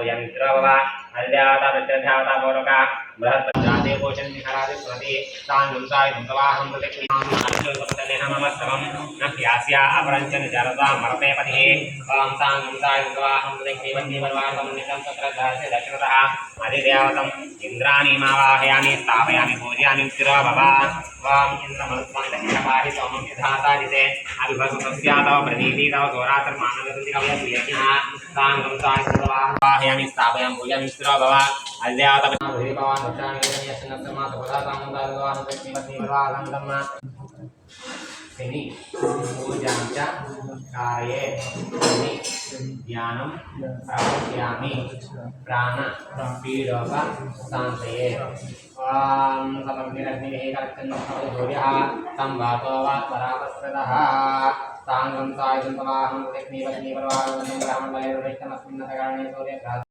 भूयमित्रो भव अद्यावता प्रत्यध्यावता पूर्वका बृहत्पञ्चादे पोषन् निहरादि प्रति ताङ्गं सायं तवाहं प्रतिक्रियाँ मम न ह्यास्या अपरञ्च निजरता मरते पतिः। ॐ ताङ्गं सायं तवाहं प्रतिक्रियवन्निवर्वाहं निशं तत्र दासे दशरथः अधिदेवतम् इन्द्राणीमावाहयामि स्थापयामि, पूजयामि, स्थिरो भव। त्वाम् इन्द्रमनुस्वामिदक्षपाहि सोमं विधातादिते अभिभसुतस्यातव प्रतीतितव घोरात्रमानगतिकवयज्ञः साङ्गं सायं स्थापयामि, पूजयामि, स्थिरो भव। శని పూజాంచ కార్యే శని ధ్యానం ప్రవక్ష్యామి ప్రాణ పీడోప శాంతయే ఓం సమగ్నిరగ్నిరేకర్చన్యూర్యः तं वातो वा परापस्मृतः साङ्गं सायुजन्तवाहं लक्ष्मीवक्ष्मीपरवाहं ब्राह्मणवैर्वैष्णमस्मिन्नतकारणे सूर्यः